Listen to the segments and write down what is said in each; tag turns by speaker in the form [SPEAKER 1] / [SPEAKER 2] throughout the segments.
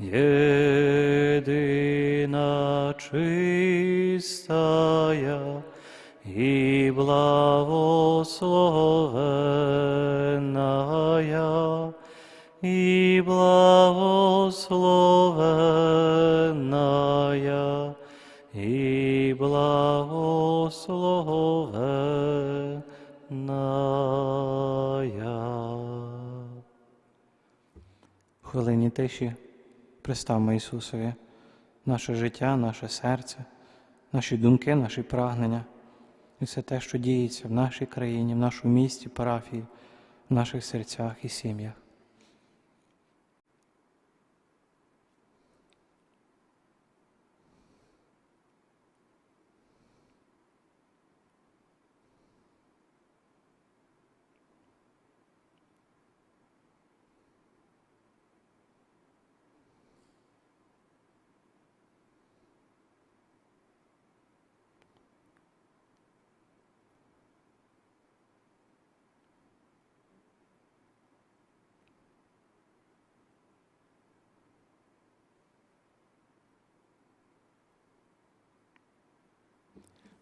[SPEAKER 1] Єдина чистая и благословенная, и благословенная, и благословенная. Хвилині тиші приставмо Ісусові наше життя, наше серце, наші думки, наші прагнення і все те, що діється в нашій країні, в нашому місті, парафії, в наших серцях і сім'ях.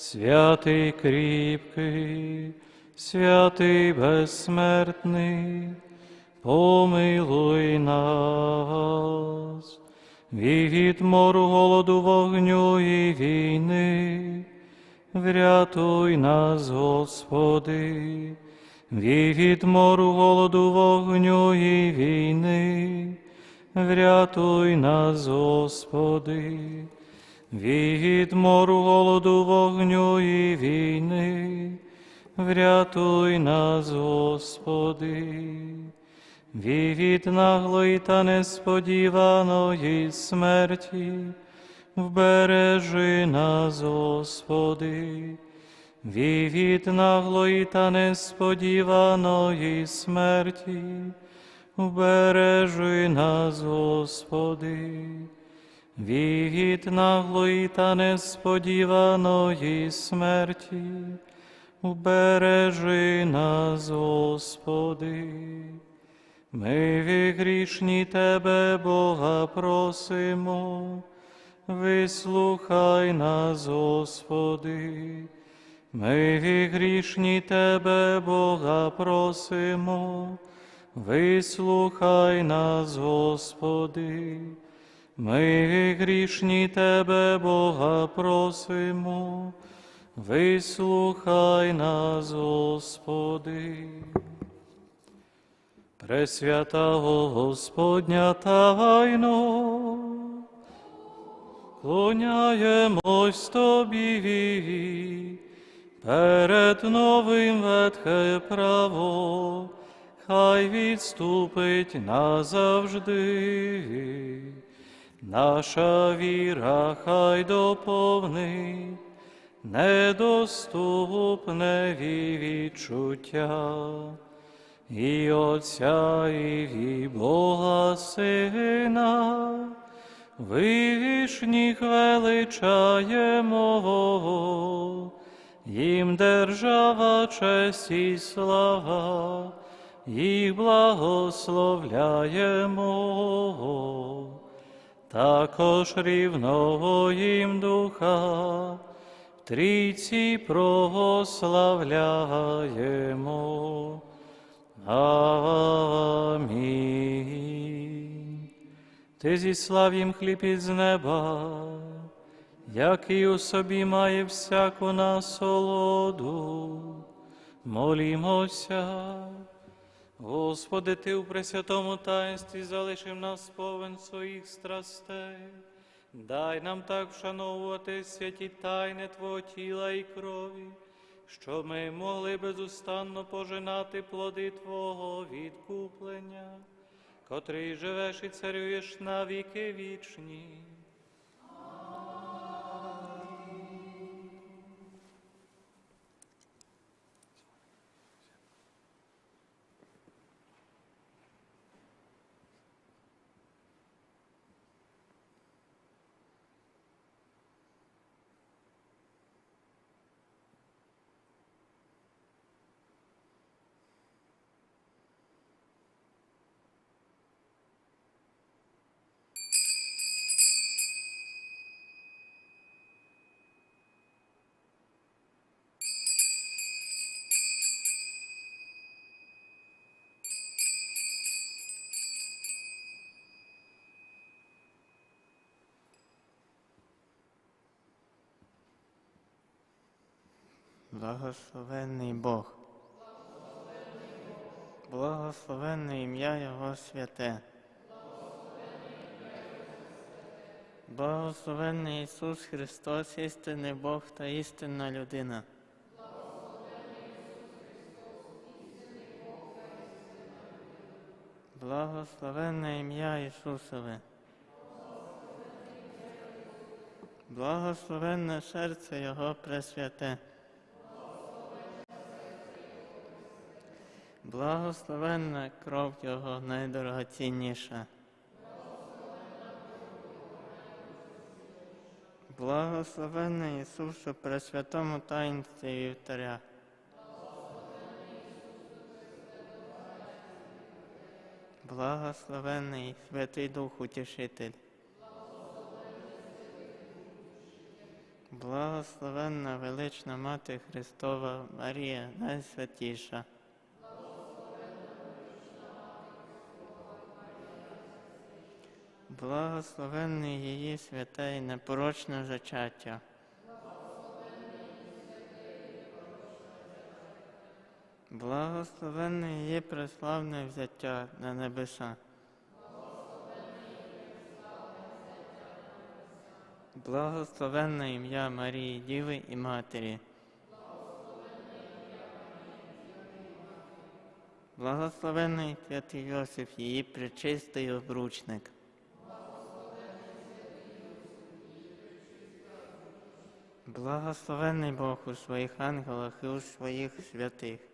[SPEAKER 1] святий кріпкий, святий безсмертний, помилуй нас, від мору голоду вогню і війни, врятуй нас, Господи, від мору голоду вогню і війни, врятуй нас, Господи від мору голоду вогню і війни, врятуй нас, Господи, від наглої та несподіваної смерті, вбережи нас, Господи, від наглої та несподіваної смерті, вбережи нас, Господи від наглої та несподіваної смерті, убережи нас, Господи. Ми грішні Тебе, Бога, просимо, вислухай нас, Господи. Ми грішні Тебе, Бога, просимо, вислухай нас, Господи. Ми грішні Тебе, Бога, просимо, вислухай нас, Господи. Пресвята Господня тайно, клоняємось Тобі, перед новим ветхе право, хай відступить назавжди. Наша віра хай доповнить недоступне відчуття. І Отця, і Бога Сина, вишніх величаємо, їм держава, честь і слава, їх благословляємо також рівного їм духа, трійці прославляємо. Амінь. Ти зіслав їм хліб із неба, який у собі має всяку насолоду. Молімося. Господи, Ти у пресвятому таїнстві залишив нас повен своїх страстей. Дай нам так вшановувати святі тайни Твого тіла і крові, щоб ми могли безустанно пожинати плоди Твого відкуплення. котрий живеш і царюєш на віки вічні.
[SPEAKER 2] Благословенний Бог. Благословенне ім'я Його святе. Благословенний Ісус Христос, істинний Бог та істинна людина. Благословенне ім'я Ісусове. Благословенне серце Його пресвяте. Благословенна кров Його найдорогоцінніша. Благословенний Ісус у пресвятому таїнстві вівтаря. Благословенний Святий Дух Утішитель. Благословенна велична Мати Христова Марія, найсвятіша. Благословенний її святе і непорочне зачаття. Благословенне її преславне взяття на небеса. Благословенне ім'я Марії, Діви і Матері. Благословенний святий Йосиф, її пречистий обручник. Благословенний Бог у своїх ангелах і у своїх святих.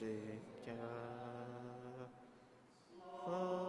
[SPEAKER 2] Життя. Слава